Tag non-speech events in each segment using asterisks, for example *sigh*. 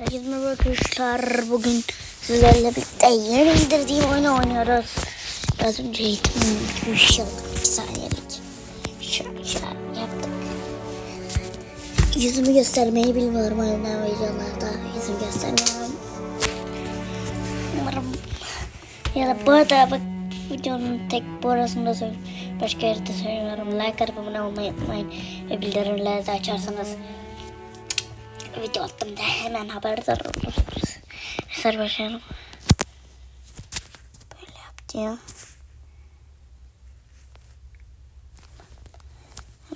Herkese merhaba arkadaşlar. Bugün sizlerle birlikte yeni indirdiğim oyunu oynuyoruz. Biraz önce eğitim bitmiş yıllık bir saniyelik. Şöyle yaptık. Yüzümü göstermeyi bilmiyorum oyundan videolarda. Yüzümü göstermiyorum. Umarım ya da bu arada bak videonun tek burasında söyleyeyim. Başka yerde söylüyorum. Like atıp abone olmayı unutmayın. Ve bildirimleri de açarsanız video attığımda hemen haberdar olursunuz. Mesela başlayalım. Böyle yaptı ya.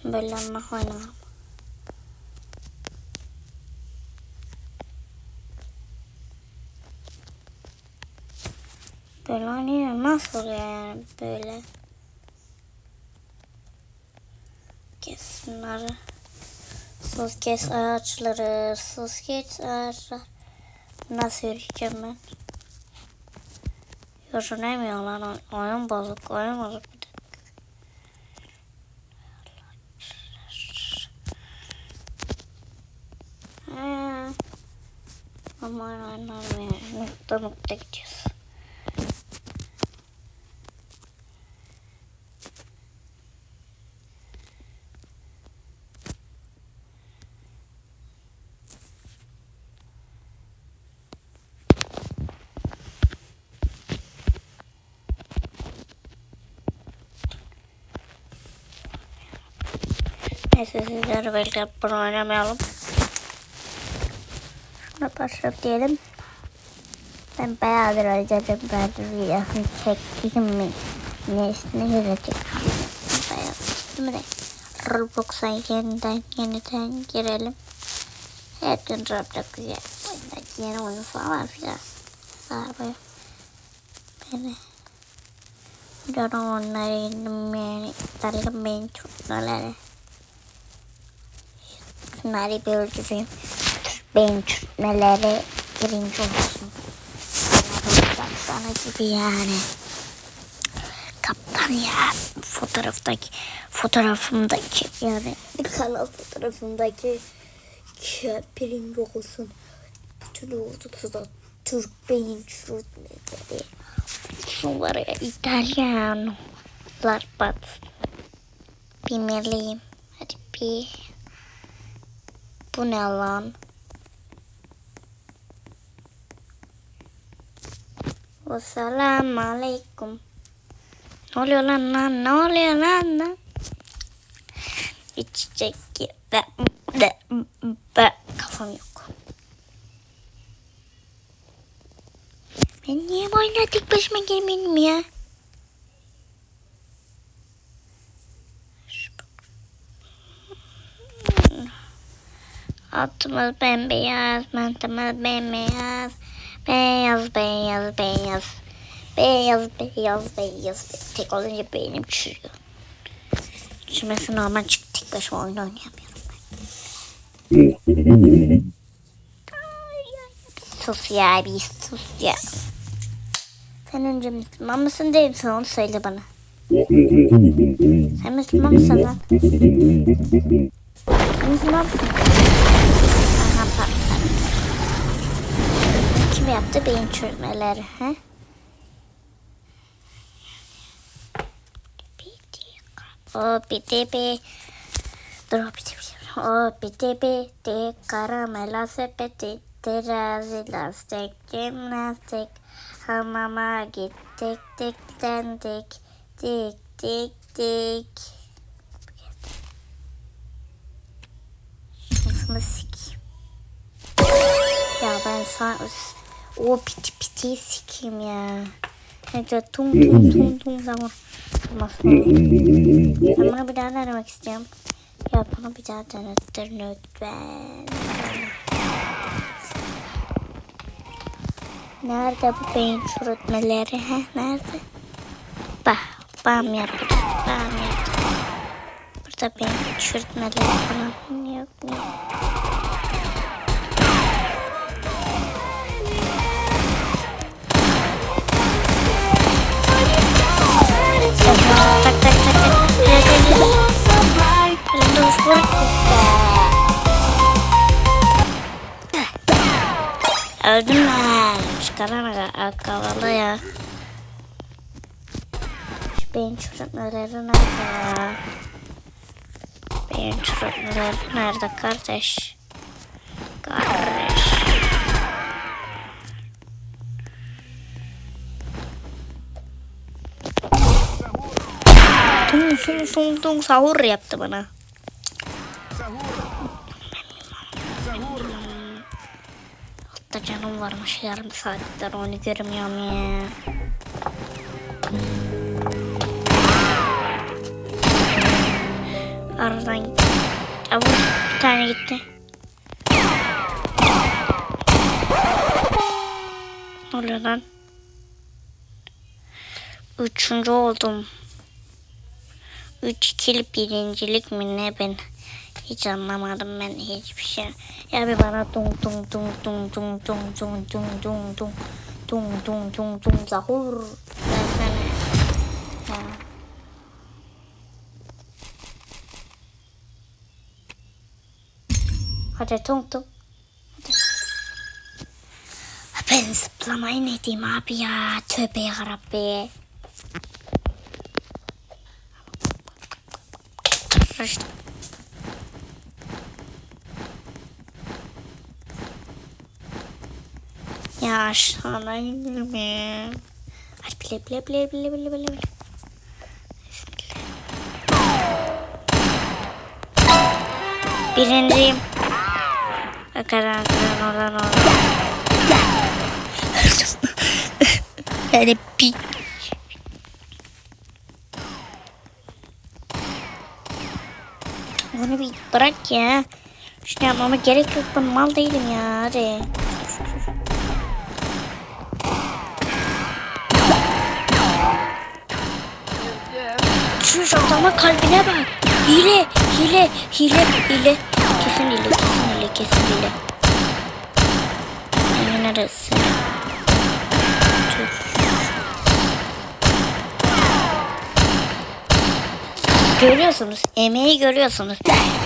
Böyle ama oynayalım. Böyle oynayalım. Nasıl oluyor yani böyle? Kes bunları. Sus kes ağaçları, sus kes. Nasıl yürüyeceğim ben? Yürünemiyor lan, oy- oyun bozuk, oyun bozuk bir dakika. Ha. Ama oyun oynamıyor, nokta nokta gidiyoruz. Neyse sizlerle birlikte bunu oynamayalım. Şuna başlat diyelim. Ben bayağıdır özledim. Ben de videosunu çektim mi? Nesine göre çektim. Bayağı değil mi? Roblox'a yeniden yeniden girelim. Her gün Roblox. Oyundaki yeni oyun falan filan. Sarıyor. Beni. Biliyorum onları yendim yani. İsterim benim çocukları. Şunları bir öldüreyim. Benim çürütmeleri birinci olsun. Sana gibi yani. Kaptan ya fotoğraftaki fotoğrafımdaki yani kanal fotoğrafımdaki ki birinci olsun. Bütün ordusu da Türk beyin çürütmeleri. Sonra İtalyanlar bat. Bilmeliyim. Hadi bir. Bu ne lan? Esselamu aleyküm. Ne oluyor lan lan? Ne oluyor lan lan? İçecek de, de, de, kafam yok. Ben niye bu oyuna tek başıma girmedim ya? Altımız bembeyaz, mantımız bembeyaz. Beyaz, beyaz, beyaz. Beyaz, beyaz, beyaz. Tek olunca beynim çürüyor. Çürümesi normal çıktı. Tek başıma oyun oynayamıyorum ben. Sus ya bir sus ya. Sen önce Müslüman mısın değil misin onu söyle bana. Sen Müslüman mısın lan? Mısın? Aha patladı. Kim yaptı beyin çürümeleri he? O biti bi. Dur o biti bi. O biti biti. Karamela sepeti. Terazi lastik. Jimnastik. Hamama gittik. Diklendik. Dik dik dik. Sikeyim. Ya ben sana o piti piti sikeyim ya. Neyse tum tum tum tum zaman. Olmaz. Ben bunu bir daha denemek istiyorum. Ya bana bir daha denettir lütfen. Nerede bu beyin çürütmeleri? He? Nerede? Bak, bam yapacağım. Bam yapacağım da beni çürütmeleri falan yok mu? Tak tak tak tak. Gel gel gel. Elimde hoş bırak. Öldüm ben. Çıkaramadım. Kavala ya. Şu beni çürütmeleri nerede ya? Çocukları nerede kardeş? Kardeş. Tung tung tung tung sahur yaptı bana. Altta canım varmış yarım saattir onu görmüyorum ya. Aradan gitti. Ama bir tane gitti. Ne oluyor lan? Üçüncü oldum. Üç ikili birincilik mi ne ben hiç anlamadım ben hiçbir şey. Ya bir bana tung tung tung tung tung tung tung tung tung tung tung tung tung tung sahur versene. Ya. Hadi tung tung. Ben zıplamayı ne diyeyim abi ya. Tövbe yarabbi. Ya aşağıdan indirmeyeyim. Hadi bile bile bile bile bile bile bile. Birinciyim. Arkadan oradan oradan. Yani bir Bunu bir bırak ya. Şunu yapmama gerek yok. Ben mal değilim ya. Hadi. Şu adama kalbine bak. Hile, hile, hile, hile. Kesin hile, kesin hile, kesin hile. Emin arası. Görüyorsunuz, emeği görüyorsunuz.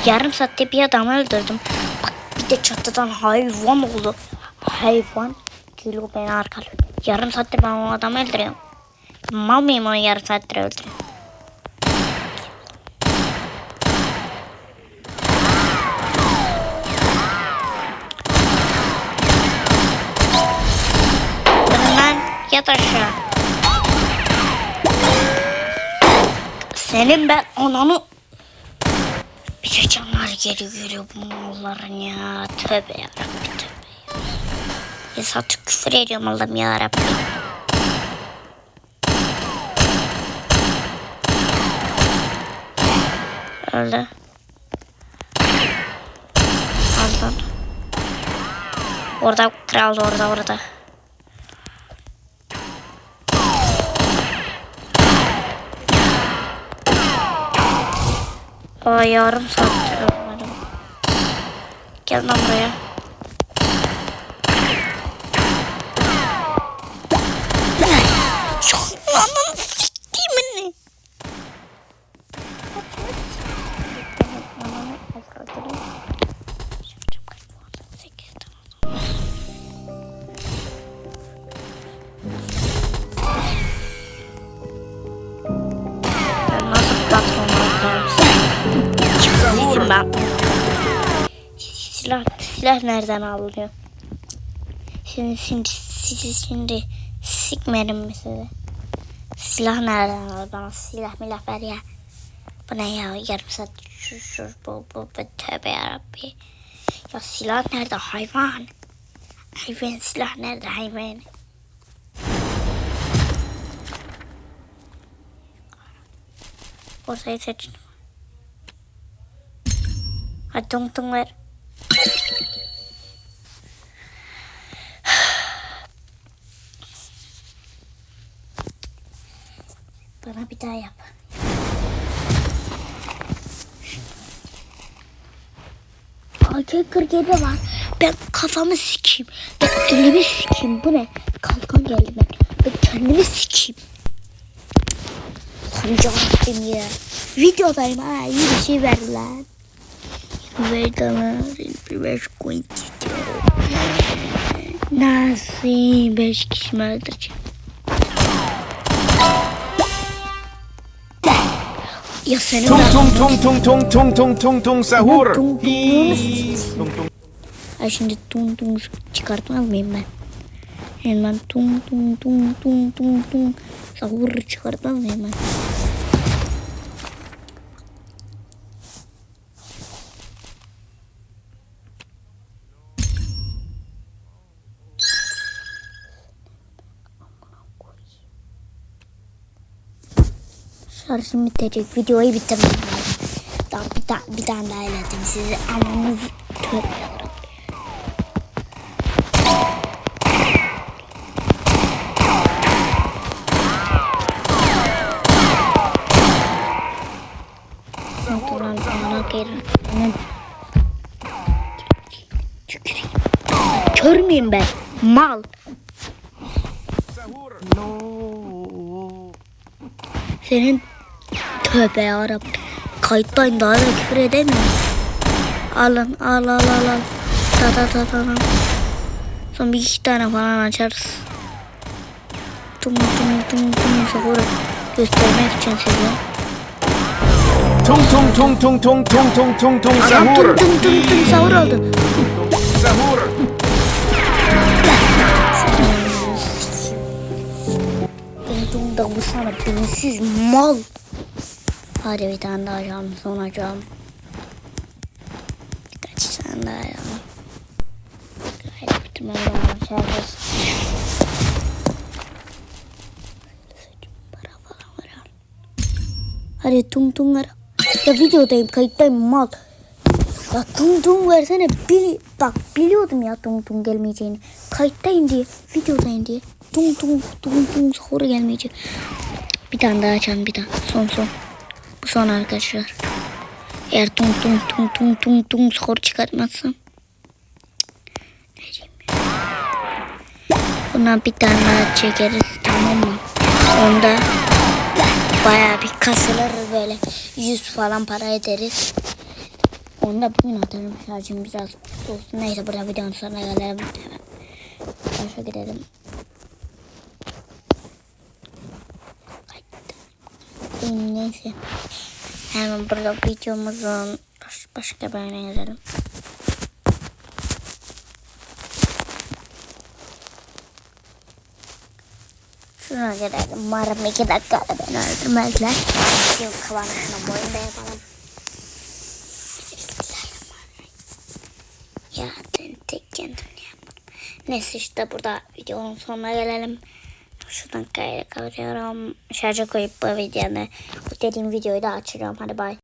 Yarım saatte bir adamı öldürdüm. Bak bir de çatıdan hayvan oldu. Hayvan geliyor beni arkalıyor. Yarım saattir ben o adamı öldürüyorum. Mal mıyım onu yarım saattir öldürüyorum. Durun lan yat aşağı. Senin ben ananı... Bir şey canlar geri geliyor bu malların ya. Tövbe yarabbim tövbe ya. Satık küfür ediyorum Allah'ım yarabbim. Öldü. Aldın. Orada kral orada orada. Aa yarım saattir ölmedim. Gel lan buraya. Çok ananı siktiğimi *laughs* Silah, nereden alınıyor? Şimdi, şimdi, şimdi, şimdi sikmerim mi sizi? Silah nereden alır bana? Silah milah ver ya. Bu ne ya? Yarım saat şu şu bu bu bu tövbe yarabbi. Ya silah nerede hayvan? Hayvan silah nerede hayvan? Ortayı seçin. Hadi tung tung ver. Bana bir daha yap. AK-47 var. Ben kafamı sikeyim. Ben elimi sikeyim. Bu ne? Kalkan geldi ben. Ben kendimi sikeyim. Sanca Rabbim ya. Videodayım ha. İyi bir şey ver lan. Ver bana. Bir beş coin istiyorum. Nasıl beş kişi mi öldüreceğim? Ya senin Tung tung tung tung tung tung tung tung tung sahur. Tung tung. Tung. Ay şimdi tung tung çıkartmaz mıyım ben? Ben tung tung tung tung tung tung sahur çıkartmaz mıyım ben? Şarjım bitecek. Videoyu bitirmem lazım. Daha bir, tane, bir tane daha ileteyim size. Gelin. Tüküreyim. Kör müyüm ben? Mal. Senin tövbe yarabbim. Kayıttayım daha da küfür edemiyorum. Alın al al al al. Ta ta ta ta ta. Son bir iki tane falan açarız. Tum tum tum tum sahuru göstermek için size. Tung tung tung tung tung tung tung tung tung sahur. tum tum tum tum sahur oldu. Sahur. Tum tum da bu sana beyinsiz mal. Hadi bir tane daha açalım son açalım. Birkaç tane daha açalım. Gayet bitirmem lazım. Ya. Hadi tung tung ara. Ya videodayım kayıttayım mal. Ya tung tung versene. Bili bak biliyordum ya tung tung gelmeyeceğini. Kayıttayım diye. Videodayım diye. Tung tung tung tung sahura gelmeyecek. Bir tane daha açalım bir daha. Son son. Son arkadaşlar. Eğer tung tung tung tung tung tung skor çıkartmazsam. Bundan bir tane daha çekeriz tamam mı? Onda bayağı bir kasılırız böyle. 100 falan para ederiz. Onu da bugün atarım şarjım biraz olsun. Neyse burada videonun sonuna gelelim. Başa gidelim. Neyse. Hemen burada videomuzun baş- başka bölümüne girelim. Şuna gidelim. Umarım iki dakikada beni öldürmezler. Yok kavanozuna boyunda yapalım. Ya ben tek kendim yapmadım. Neyse işte burada videonun sonuna gelelim. Şuradan kaydı kapatıyorum. Şarja koyup bu videonu, bu videoyu da açacağım. Hadi bay.